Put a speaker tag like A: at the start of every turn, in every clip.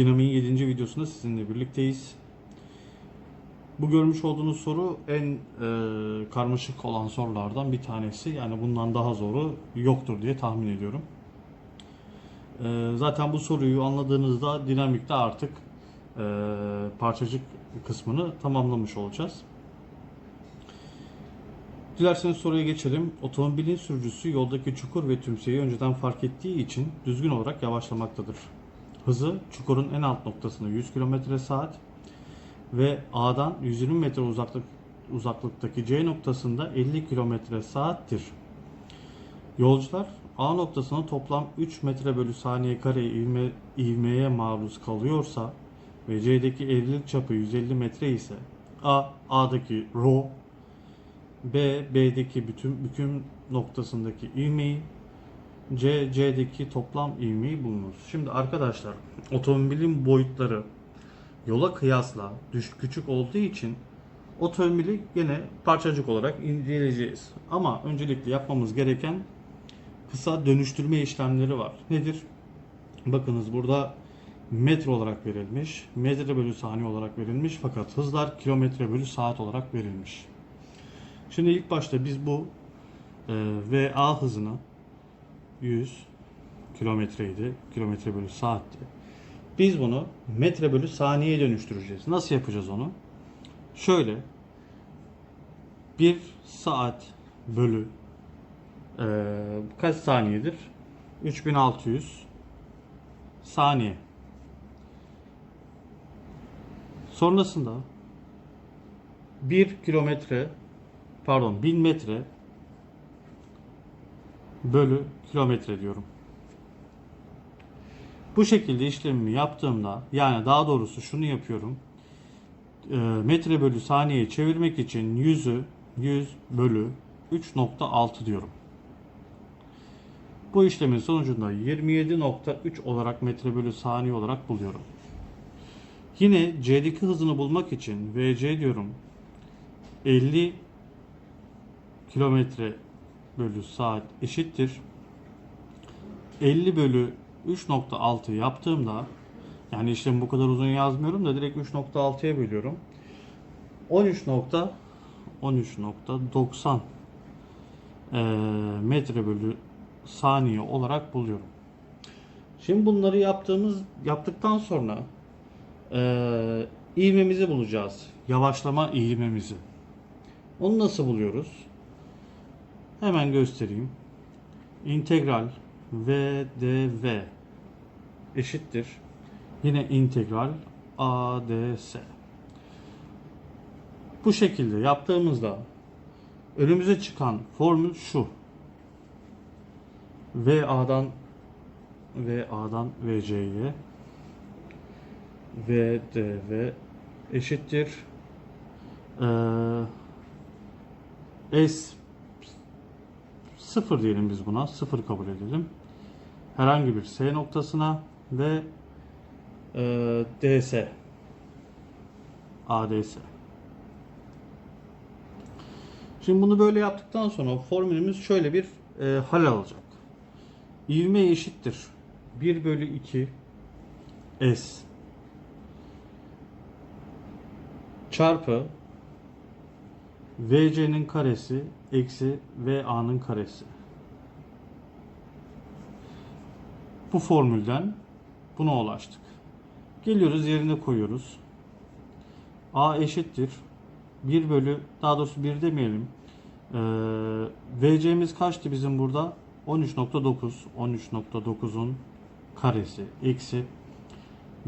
A: Dinamiğin 7. videosunda sizinle birlikteyiz. Bu görmüş olduğunuz soru en e, karmaşık olan sorulardan bir tanesi. Yani bundan daha zoru yoktur diye tahmin ediyorum. E, zaten bu soruyu anladığınızda dinamikte artık e, parçacık kısmını tamamlamış olacağız. Dilerseniz soruya geçelim. Otomobilin sürücüsü yoldaki çukur ve tümseyi önceden fark ettiği için düzgün olarak yavaşlamaktadır. Hızı çukurun en alt noktasında 100 km saat ve A'dan 120 metre uzaklık, uzaklıktaki C noktasında 50 km saattir. Yolcular A noktasına toplam 3 metre bölü saniye kare ivme, ivmeye maruz kalıyorsa ve C'deki eğrilik çapı 150 metre ise A, A'daki rho B, B'deki bütün büküm noktasındaki ivmeyi C, C'deki toplam ivmeyi bulunuz. Şimdi arkadaşlar otomobilin boyutları yola kıyasla düş küçük olduğu için otomobili gene parçacık olarak inceleyeceğiz. Ama öncelikle yapmamız gereken kısa dönüştürme işlemleri var. Nedir? Bakınız burada metre olarak verilmiş, metre bölü saniye olarak verilmiş fakat hızlar kilometre bölü saat olarak verilmiş. Şimdi ilk başta biz bu e, VA hızını 100 kilometreydi, kilometre bölü saatti. Biz bunu metre bölü saniyeye dönüştüreceğiz. Nasıl yapacağız onu? Şöyle 1 saat bölü e, kaç saniyedir? 3600 saniye. Sonrasında 1 kilometre pardon 1000 metre bölü kilometre diyorum. Bu şekilde işlemimi yaptığımda yani daha doğrusu şunu yapıyorum. E, metre bölü saniye çevirmek için 100'ü 100 bölü 3.6 diyorum. Bu işlemin sonucunda 27.3 olarak metre bölü saniye olarak buluyorum. Yine C'deki hızını bulmak için VC diyorum. 50 kilometre bölü saat eşittir. 50 bölü 3.6 yaptığımda yani işlemi bu kadar uzun yazmıyorum da direkt 3.6'ya bölüyorum. 13 nokta 13.90 eee, metre bölü saniye olarak buluyorum. Şimdi bunları yaptığımız yaptıktan sonra eee ivmemizi bulacağız. Yavaşlama ivmemizi. Onu nasıl buluyoruz? Hemen göstereyim. İntegral VDV eşittir. Yine integral ADS. Bu şekilde yaptığımızda önümüze çıkan formül şu. VA'dan VA'dan VC'ye VDV eşittir. Ee, S sıfır diyelim biz buna. Sıfır kabul edelim. Herhangi bir S noktasına ve e, DS ADS. Şimdi bunu böyle yaptıktan sonra formülümüz şöyle bir e, hal alacak. İvme eşittir. 1 bölü 2 S çarpı VC'nin karesi eksi VA'nın karesi. Bu formülden buna ulaştık. Geliyoruz yerine koyuyoruz. A eşittir. 1 bölü daha doğrusu 1 demeyelim. Ee, VC'miz kaçtı bizim burada? 13.9. 13.9'un karesi eksi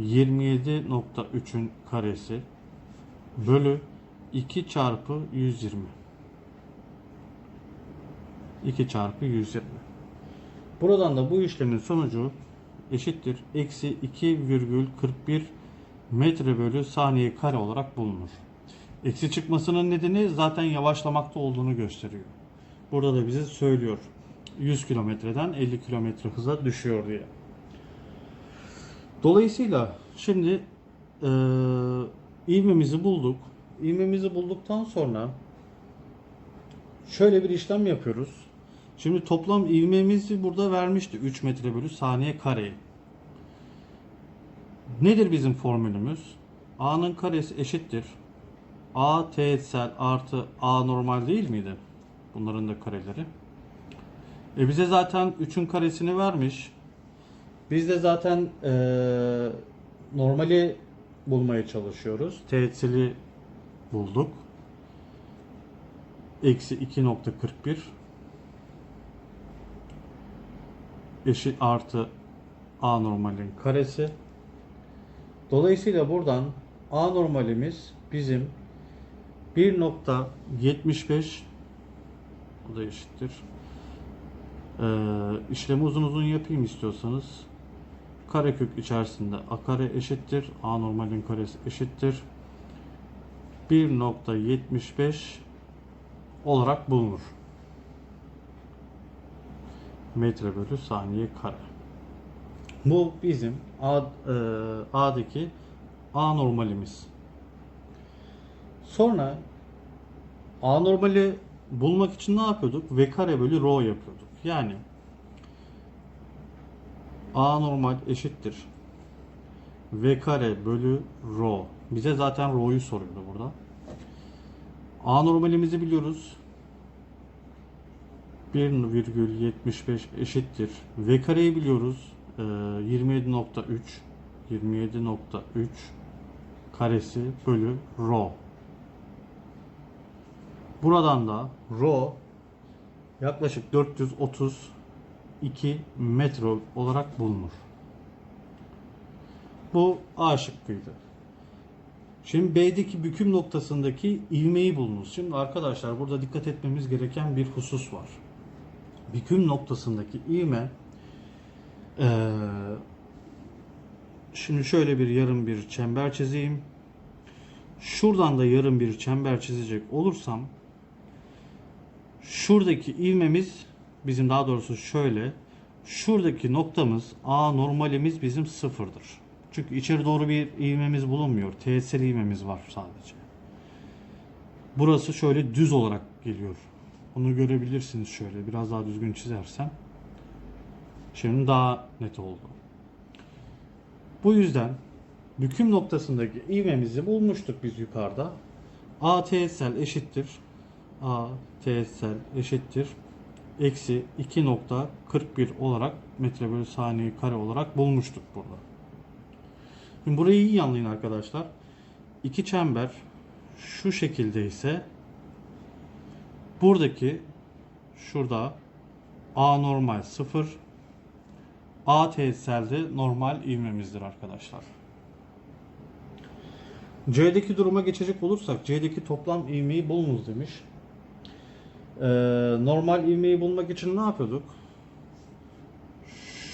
A: 27.3'ün karesi bölü 2 çarpı 120. 2 çarpı 120. Buradan da bu işlemin sonucu eşittir. Eksi 2,41 metre bölü saniye kare olarak bulunur. Eksi çıkmasının nedeni zaten yavaşlamakta olduğunu gösteriyor. Burada da bize söylüyor. 100 kilometreden 50 kilometre hıza düşüyor diye. Dolayısıyla şimdi eee ivmemizi bulduk. İvmemizi bulduktan sonra şöyle bir işlem yapıyoruz. Şimdi toplam ivmemizi burada vermişti 3 metre bölü saniye kare. Nedir bizim formülümüz? A'nın karesi eşittir. A teğetsel artı A normal değil miydi? Bunların da kareleri. E bize zaten 3'ün karesini vermiş. Biz de zaten eee, normali bulmaya çalışıyoruz. Teğetseli bulduk. Eksi 2.41 eşit artı A normalin karesi. Dolayısıyla buradan A normalimiz bizim 1.75 o da eşittir. Ee, işlemi uzun uzun yapayım istiyorsanız. Karekök içerisinde A kare eşittir. A normalin karesi eşittir. 1.75 olarak bulunur. Metre bölü saniye kare. Bu bizim A, e, A'daki A normalimiz. Sonra A normali bulmak için ne yapıyorduk? V kare bölü rho yapıyorduk. Yani A normal eşittir. V kare bölü rho. Bize zaten rho'yu soruyordu burada. A normalimizi biliyoruz. 1,75 eşittir. V kareyi biliyoruz. Ee, 27.3 27.3 karesi bölü rho. Buradan da rho yaklaşık 432 metre olarak bulunur. Bu A şıkkıydı. Şimdi B'deki büküm noktasındaki ivmeyi bulunuz. Şimdi arkadaşlar burada dikkat etmemiz gereken bir husus var. Büküm noktasındaki ivme eee, şimdi şöyle bir yarım bir çember çizeyim. Şuradan da yarım bir çember çizecek olursam şuradaki ivmemiz bizim daha doğrusu şöyle şuradaki noktamız A normalimiz bizim sıfırdır. Çünkü içeri doğru bir ivmemiz bulunmuyor. Teğetsel ivmemiz var sadece. Burası şöyle düz olarak geliyor. Onu görebilirsiniz şöyle. Biraz daha düzgün çizersem. Şimdi daha net oldu. Bu yüzden büküm noktasındaki ivmemizi bulmuştuk biz yukarıda. A teğetsel eşittir. A teğetsel eşittir. Eksi 2.41 olarak metre bölü saniye kare olarak bulmuştuk burada. Şimdi burayı iyi anlayın arkadaşlar. İki çember şu şekilde ise buradaki şurada A normal 0 A teğetselde normal ivmemizdir arkadaşlar. C'deki duruma geçecek olursak C'deki toplam ivmeyi bulunuz demiş. Ee, normal ivmeyi bulmak için ne yapıyorduk?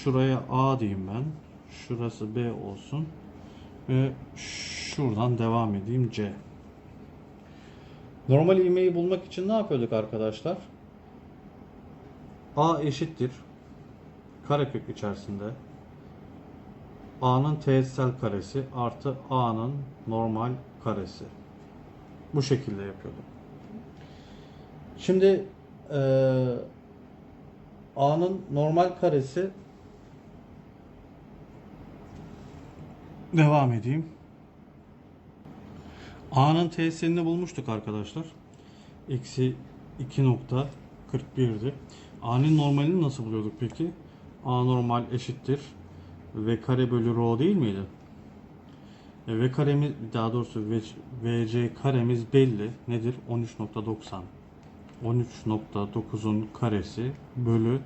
A: Şuraya A diyeyim ben. Şurası B olsun. Ve şuradan devam edeyim C. Normal ivmeyi bulmak için ne yapıyorduk arkadaşlar? A eşittir. Karekök içerisinde A'nın teğetsel karesi artı A'nın normal karesi. Bu şekilde yapıyordum. Şimdi eee A'nın normal karesi devam edeyim. A'nın teğetselini bulmuştuk arkadaşlar. Eksi 2.41'di. A'nın normalini nasıl buluyorduk peki? A normal eşittir. V kare bölü rho değil miydi? E, V karemiz daha doğrusu V, VC karemiz belli. Nedir? 13.90. 13.9'un karesi bölü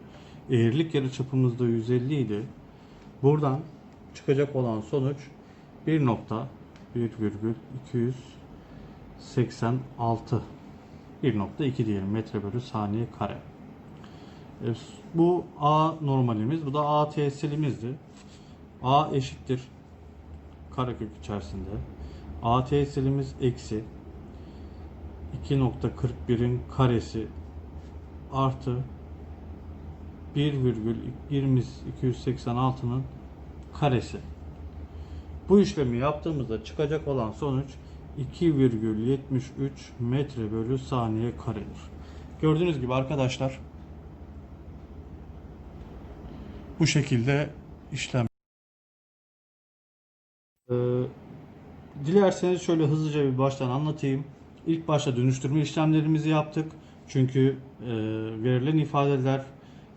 A: eğrilik yarıçapımız da 150 idi. Buradan çıkacak olan sonuç 1.1,286 1.2 diyelim metre bölü saniye kare. E, Bu A normalimiz, bu da A teğetselimizdi. A eşittir karekök içerisinde. A teğetselimiz eksi 2.41'in karesi artı 1,286'nın karesi. Bu işlemi yaptığımızda çıkacak olan sonuç 2,73 metre bölü saniye karedir. Gördüğünüz gibi arkadaşlar bu şekilde işlem dilerseniz şöyle hızlıca bir baştan anlatayım. İlk başta dönüştürme işlemlerimizi yaptık. Çünkü e, verilen ifadeler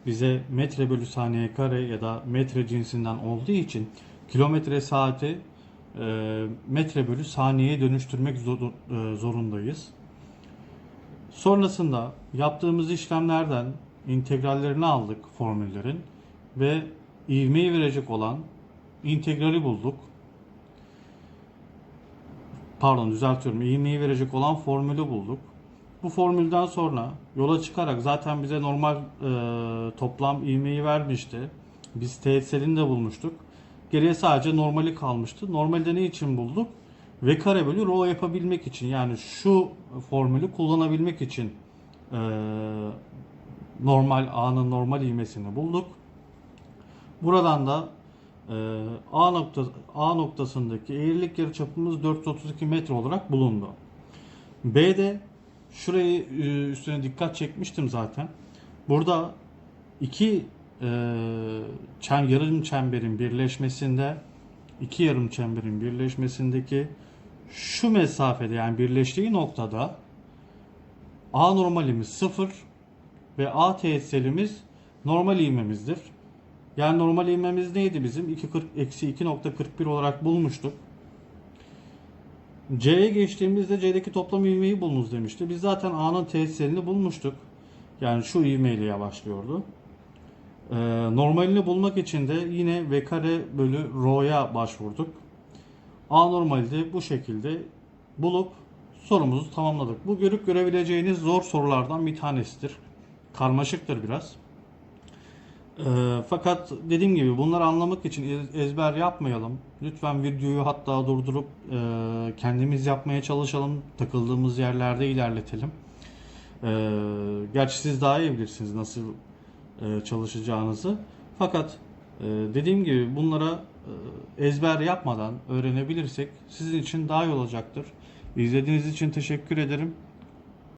A: bize metre bölü saniye kare ya da metre cinsinden olduğu için kilometre saati e, metre bölü saniyeye dönüştürmek e, zorundayız. Sonrasında yaptığımız işlemlerden integrallerini aldık formüllerin ve ivmeyi verecek olan integrali bulduk. Pardon düzeltiyorum. ivmeyi verecek olan formülü bulduk. Bu formülden sonra yola çıkarak zaten bize normal e, toplam ivmeyi vermişti. Biz TSL'ini de bulmuştuk. Geriye sadece normali kalmıştı. Normalde ne için bulduk? V kare bölü rho yapabilmek için yani şu formülü kullanabilmek için e, normal A'nın normal ivmesini bulduk. Buradan da e, A nokta A noktasındaki eğrilik yarıçapımız 432 metre olarak bulundu. B'de şurayı e, üstüne dikkat çekmiştim zaten. Burada iki e, çem, yarım çemberin birleşmesinde iki yarım çemberin birleşmesindeki şu mesafede yani birleştiği noktada A normalimiz 0 ve A teğetselimiz normal ivmemizdir. Yani normal ivmemiz neydi bizim? 2.40 eksi 2.41 olarak bulmuştuk. C'ye geçtiğimizde C'deki toplam ivmeyi bulunuz demişti. Biz zaten A'nın teğetselini bulmuştuk. Yani şu ivmeyle yavaşlıyordu. Ee, normalini bulmak için de yine V kare bölü rho'ya başvurduk. A normali de bu şekilde bulup sorumuzu tamamladık. Bu görüp görebileceğiniz zor sorulardan bir tanesidir. Karmaşıktır biraz. Ee, fakat dediğim gibi bunları anlamak için ez- ezber yapmayalım. Lütfen videoyu hatta durdurup e, kendimiz yapmaya çalışalım. Takıldığımız yerlerde ilerletelim. Ee, gerçi siz daha iyi bilirsiniz nasıl e, çalışacağınızı. Fakat e, dediğim gibi bunlara e, ezber yapmadan öğrenebilirsek sizin için daha iyi olacaktır. İzlediğiniz için teşekkür ederim.